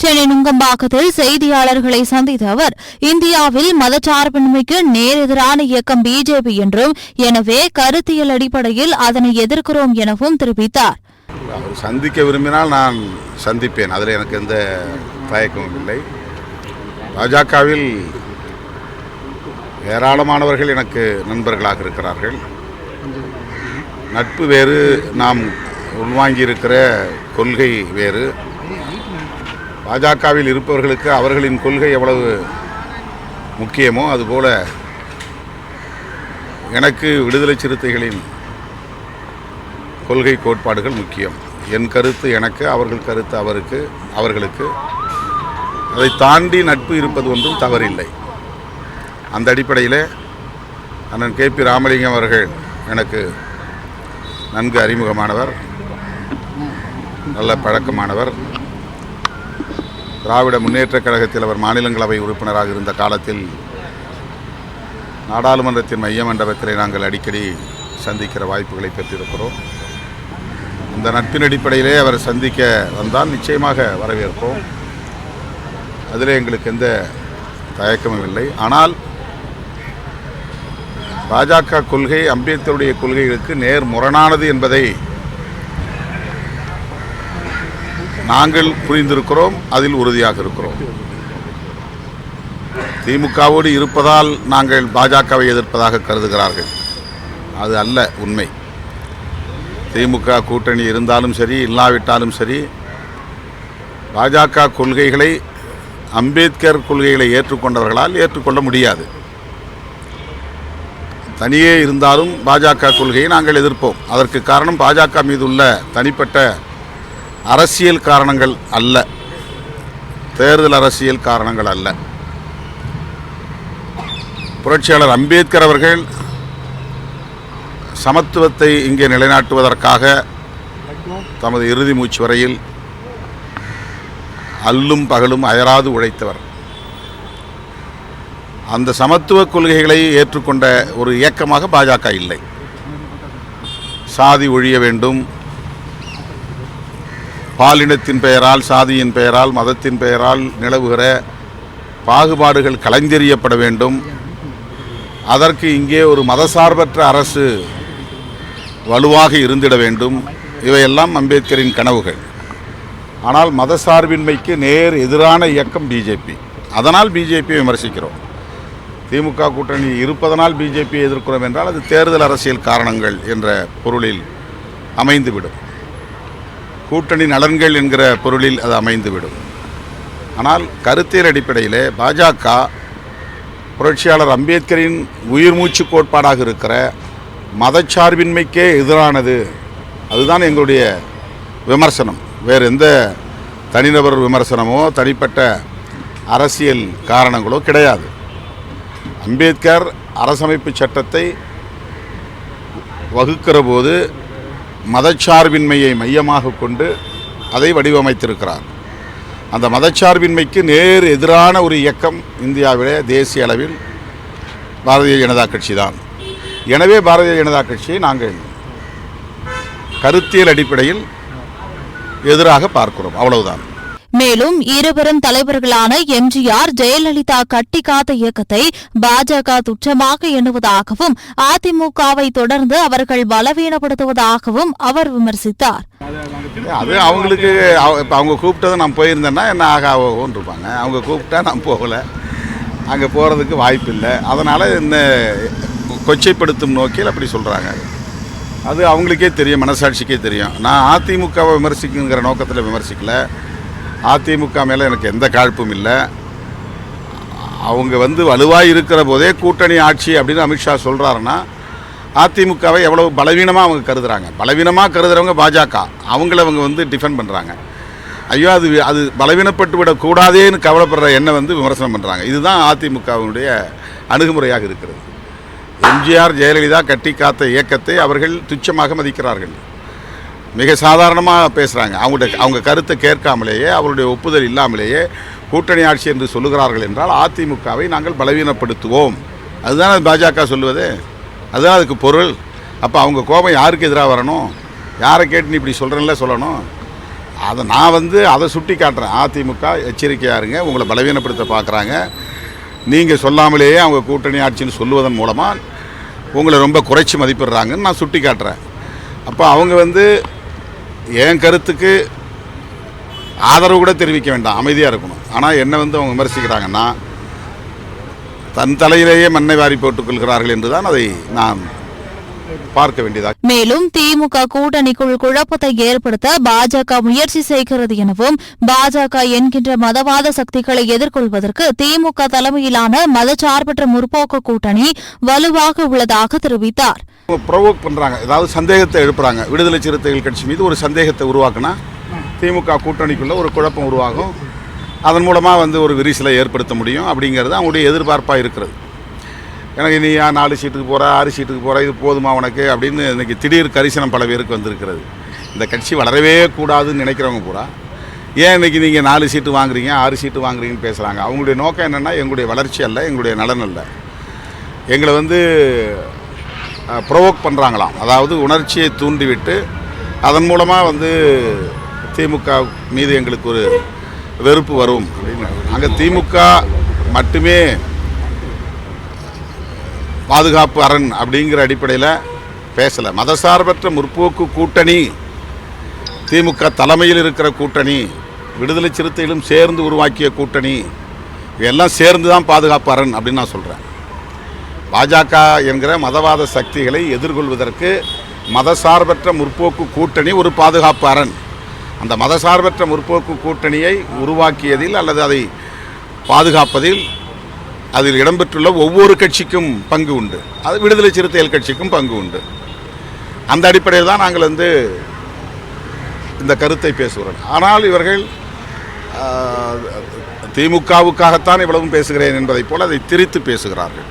சென்னை நுங்கம்பாக்கத்தில் செய்தியாளர்களை சந்தித்த அவர் இந்தியாவில் மதச்சார்பின்மைக்கு நேரெதிரான இயக்கம் பிஜேபி என்றும் எனவே கருத்தியல் அடிப்படையில் அதனை எதிர்க்கிறோம் எனவும் தெரிவித்தார். சந்திக்க விரும்பினால் நான் சந்திப்பேன். அதில் எனக்கு எந்த தயக்கமும் இல்லை. பாஜகவில் ஏராளமானவர்கள் எனக்கு நண்பர்களாக இருக்கிறார்கள். நட்பு வேறு நாம் உள்வாங்கியிருக்கிற கொள்கை வேறு. பாஜகவில் இருப்பவர்களுக்கு அவர்களின் கொள்கை எவ்வளவு முக்கியமோ அதுபோல எனக்கு விடுதலை சிறுத்தைகளின் கொள்கை கோட்பாடுகள் முக்கியம். என் கருத்து எனக்கு அவர்கள் கருத்து அவருக்கு அவர்களுக்கு. அதை தாண்டி நட்பு இருப்பது ஒன்றும் தவறில்லை. அந்த அடிப்படையில் அண்ணன் கே பி ராமலிங்கம் அவர்கள் எனக்கு நன்கு அறிமுகமானவர் நல்ல பழக்கமானவர். திராவிட முன்னேற்றக் கழகத்தில் அவர் மாநிலங்களவை உறுப்பினராக இருந்த காலத்தில் நாடாளுமன்றத்தின் மைய மண்டபத்திலே நாங்கள் அடிக்கடி சந்திக்கிற வாய்ப்புகளை பெற்றிருக்கிறோம். இந்த நட்பின் அடிப்படையிலே அவர் சந்திக்க வந்தால் நிச்சயமாக வரவேற்போம் அதில் எங்களுக்கு எந்த தயக்கமும் இல்லை. ஆனால் பாஜக கொள்கை அம்பேத்கருடைய கொள்கைகளுக்கு நேர் முரணானது என்பதை நாங்கள் புரிந்திருக்கிறோம் அதில் உறுதியாக இருக்கிறோம். திமுகவோடு இருப்பதால் நாங்கள் பாஜகவை எதிர்ப்பதாக கருதுகிறார்கள். அது அல்ல உண்மை. திமுக கூட்டணி இருந்தாலும் சரி இல்லாவிட்டாலும் சரி பாஜக கொள்கைகளை அம்பேத்கர் கொள்கைகளை ஏற்றுக்கொண்டவர்களால் ஏற்றுக்கொள்ள முடியாது. தனியே இருந்தாலும் பாஜக கொள்கையை நாங்கள் எதிர்ப்போம். அதற்கு காரணம் பாஜக மீது உள்ள தனிப்பட்ட அரசியல் காரணங்கள் அல்ல. தேர்தல் அரசியல் காரணங்கள் அல்ல. புரட்சியாளர் அம்பேத்கர் அவர்கள் சமத்துவத்தை இங்கே நிலைநாட்டுவதற்காக தமது இறுதி மூச்சு வரையில் அல்லும் பகலும் அயராது உழைத்தவர். அந்த சமத்துவ கொள்கைகளை ஏற்றுக்கொண்ட ஒரு இயக்கமாக பாஜக இல்லை. சாதி ஒழிய வேண்டும் பாலினத்தின் பெயரால் சாதியின் பெயரால் மதத்தின் பெயரால் நிலவுகிற பாகுபாடுகள் கலைந்தெறியப்பட வேண்டும். அதற்கு இங்கே ஒரு மதசார்பற்ற அரசு வலுவாக இருந்திட வேண்டும். இவையெல்லாம் அம்பேத்கரின் கனவுகள். ஆனால் மதசார்பின்மைக்கு நேர் எதிரான இயக்கம் பிஜேபி. அதனால் பிஜேபியை விமர்சிக்கிறோம். திமுக கூட்டணி இருப்பதனால் பிஜேபியை எதிர்க்கிறோம் என்றால் அது தேர்தல் அரசியல் காரணங்கள் என்ற பொருளில் அமைந்துவிடும். கூட்டணி நலன்கள் என்கிற பொருளில் அது அமைந்துவிடும். ஆனால் கருத்தியல் அடிப்படையிலே பாஜக புரட்சியாளர் அம்பேத்கரின் உயிர் மூச்சு கோட்பாடாக இருக்கிற மதச்சார்பின்மைக்கே எதிரானது. அதுதான் எங்களுடைய விமர்சனம். வேறு எந்த தனிநபர் விமர்சனமோ தனிப்பட்ட அரசியல் காரணங்களோ கிடையாது. அம்பேத்கர் அரசமைப்பு சட்டத்தை வகுக்கிற போது மதச்சார்பின்மையை மையமாக கொண்டு அதை வடிவமைத்திருக்கிறார். அந்த மதச்சார்பின்மைக்கு நேர் எதிரான ஒரு இயக்கம் இந்தியாவிலே தேசிய அளவில் பாரதிய ஜனதா கட்சி தான். எனவே பாரதிய ஜனதா கட்சியை நாங்கள் கருத்தியல் அடிப்படையில் எதிராக பார்க்கிறோம். அவ்வளவுதான். மேலும் இருவரும் தலைவர்களான எம்ஜிஆர் ஜெயலலிதா கட்டிக்காத இயக்கத்தை பாஜக துச்சமாக எண்ணுவதாகவும் அதிமுகவை தொடர்ந்து அவர்கள் பலவீனப்படுத்துவதாகவும் அவர் விமர்சித்தார். அது அவங்களுக்கு அவங்க கூப்பிட்டது நான் போயிருந்தேன்னா என்ன ஆக இருப்பாங்க அவங்க கூப்பிட்டா நான் போகல. அங்கே போகிறதுக்கு வாய்ப்பு இல்லை அதனால் இந்த கொச்சைப்படுத்தும் நோக்கில் அப்படி சொல்கிறாங்க அது அவங்களுக்கே தெரியும் மனசாட்சிக்கே தெரியும். நான் அதிமுகவை விமர்சிக்குங்கிற நோக்கத்தில் விமர்சிக்கலை. அதிமுக மேலே எனக்கு எந்த காழ்ப்பும் இல்லை. அவங்க வந்து வலுவாக இருக்கிற போதே கூட்டணி ஆட்சி அப்படின்னு அமித்ஷா சொல்கிறாருன்னா அதிமுகவை எவ்வளவு பலவீனமாக அவங்க கருதுகிறாங்க பலவீனமாக கருதுகிறவங்க பாஜக. அவங்கள அவங்க வந்து டிஃபெண்ட் பண்ணுறாங்க ஐயோ அது அது பலவீனப்பட்டு விடக்கூடாதேன்னு கவலைப்படுற எண்ணம் வந்து விமர்சனம் பண்ணுறாங்க இதுதான் அதிமுகவினுடைய அணுகுமுறையாக இருக்கிறது. எம்ஜிஆர் ஜெயலலிதா கட்டி காத்த இயக்கத்தை அவர்கள் துச்சமாக மதிக்கிறார்கள். மிக சாதாரணமாக பேசுகிறாங்க அவங்கள்ட்ட அவங்க கருத்தை கேட்காமலேயே அவருடைய ஒப்புதல் இல்லாமலேயே கூட்டணி ஆட்சி என்று சொல்லுகிறார்கள் என்றால் அதிமுகவை நாங்கள் பலவீனப்படுத்துவோம். அதுதான் பாஜக சொல்லுவது? அதுதான் அதுக்கு பொருள். அப்போ அவங்க கோபம் யாருக்கு எதிராக வரணும்? யாரை கேட்டு நீ இப்படி சொல்கிறேன்ல சொல்லணும்? அதை நான் வந்து அதை சுட்டி காட்டுறேன். அதிமுக எச்சரிக்கையாக இருங்க உங்களை பலவீனப்படுத்த பார்க்குறாங்க நீங்கள் சொல்லாமலேயே அவங்க கூட்டணி ஆட்சின்னு சொல்லுவதன் மூலமாக உங்களை ரொம்ப குறைச்சி மதிப்பிடுறாங்கன்னு நான் சுட்டி காட்டுறேன். அப்போ அவங்க வந்து என் கருத்துக்கு ஆதரவு கூட தெரிவிக்க வேண்டாம். அமைதியாக இருக்கணும். ஆனால் என்ன வந்து அவங்க விமர்சிக்கிறாங்கன்னா தன் தலையிலேயே மண்ணை வாரி போட்டுக் கொள்கிறார்கள் என்றுதான் அதை நான் பார்க்க வேண்டியதாக மேலும் திமுக கூட்டணிக்குள் குழப்பத்தை ஏற்படுத்த பாஜக முயற்சி செய்கிறது எனவும் பாஜக என்கின்ற மதவாத சக்திகளை எதிர்கொள்வதற்கு திமுக தலைமையிலான மதச்சார்பற்ற முற்போக்கு கூட்டணி வலுவாக உள்ளதாக தெரிவித்தார். ப்ரொவோக் பண்ணுறாங்க ஏதாவது சந்தேகத்தை எழுப்புறாங்க. விடுதலை சிறுத்தைகள் கட்சி மீது ஒரு சந்தேகத்தை உருவாக்குனா திமுக கூட்டணிக்குள்ள ஒரு குழப்பம் உருவாகும். அதன் மூலமாக வந்து ஒரு விரிசலை ஏற்படுத்த முடியும் அப்படிங்கிறது அவங்களுடைய எதிர்பார்ப்பாக இருக்கிறது. எனக்கு நீ ஏன் நாலு சீட்டுக்கு போகிற ஆறு சீட்டுக்கு போகிற இது போதுமா உனக்கு? அப்படின்னு இன்றைக்கி திடீர் கரிசனம் பல பேருக்கு வந்திருக்கிறது. இந்த கட்சி வளரவே கூடாதுன்னு நினைக்கிறவங்க பூரா ஏன் இன்றைக்கி நீங்கள் நாலு சீட்டு வாங்குறீங்க ஆறு சீட்டு வாங்குறீங்கன்னு பேசுகிறாங்க அவங்களுடைய நோக்கம் என்னென்னா எங்களுடைய வளர்ச்சி அல்ல எங்களுடைய நலன் அல்ல. எங்களை வந்து ப்ரொவோக் பண்ணுறாங்களாம் அதாவது உணர்ச்சியை தூண்டிவிட்டு அதன் மூலமாக வந்து திமுக மீது எங்களுக்கு ஒரு வெறுப்பு வரும் அப்படின்னு. அங்கே திமுக மட்டுமே பாதுகாப்பு அரண் அப்படிங்கிற அடிப்படையில் பேசலை. மதசார்பற்ற முற்போக்கு கூட்டணி திமுக தலைமையில் இருக்கிற கூட்டணி விடுதலை சிறுத்தைகளும் சேர்ந்து உருவாக்கிய கூட்டணி எல்லாம் சேர்ந்து தான் பாதுகாப்பு அரண் அப்படின்னு நான் சொல்கிறேன் பாஜக என்கிற மதவாத சக்திகளை எதிர்கொள்வதற்கு மதசார்பற்ற முற்போக்கு கூட்டணி ஒரு பாதுகாப்பு அரண். அந்த மதசார்பற்ற முற்போக்கு கூட்டணியை உருவாக்கியதில் அல்லது அதை பாதுகாப்பதில் அதில் இடம்பெற்றுள்ள ஒவ்வொரு கட்சிக்கும் பங்கு உண்டு. அது விடுதலை சிறுத்தைகள் கட்சிக்கும் பங்கு உண்டு. அந்த அடிப்படையில் தான் நாங்கள் வந்து இந்த கருத்தை பேசுகிறோம். ஆனால் இவர்கள் திமுகவுக்காகத்தான் இவ்வளவும் பேசுகிறேன் என்பதைப் போல் அதை திரித்து பேசுகிறார்கள்.